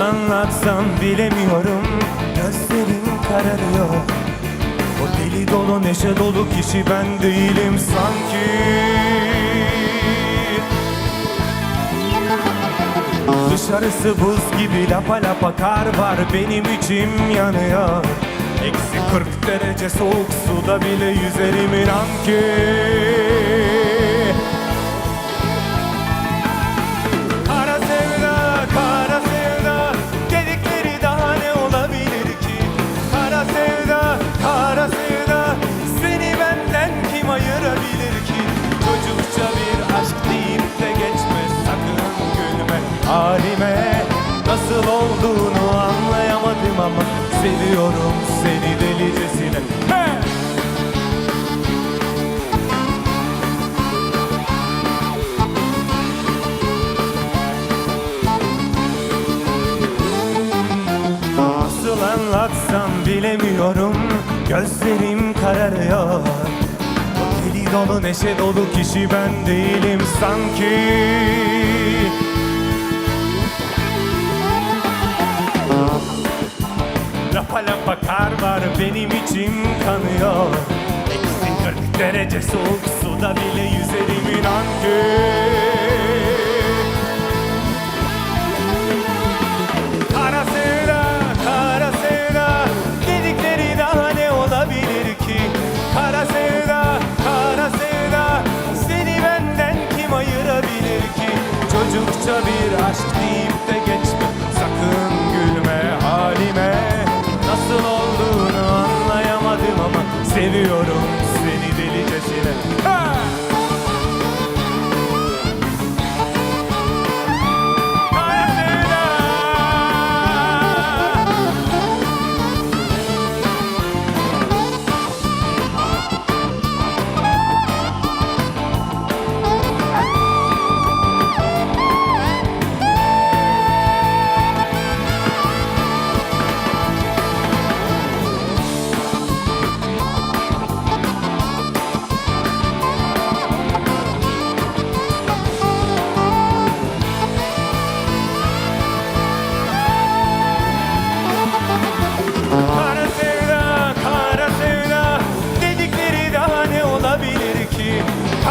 anlatsam bilemiyorum. Gözlerim kararıyor. O deli dolu neşe dolu kişi ben değilim sanki. Dışarısı buz gibi lapa lapa kar var benim içim yanıyor. Eksi 40 derece soğuk suda bile yüzerim inan ki halime. Nasıl olduğunu anlayamadım ama Seviyorum seni delicesine! Nasıl anlatsam bilemiyorum. Gözlerim kararıyor. Deli dolu neşe dolu kişi ben değilim sanki Lapa kar var benim içim kanıyor. Eksi 40 derece soğuk suda bile yüzerim inan ki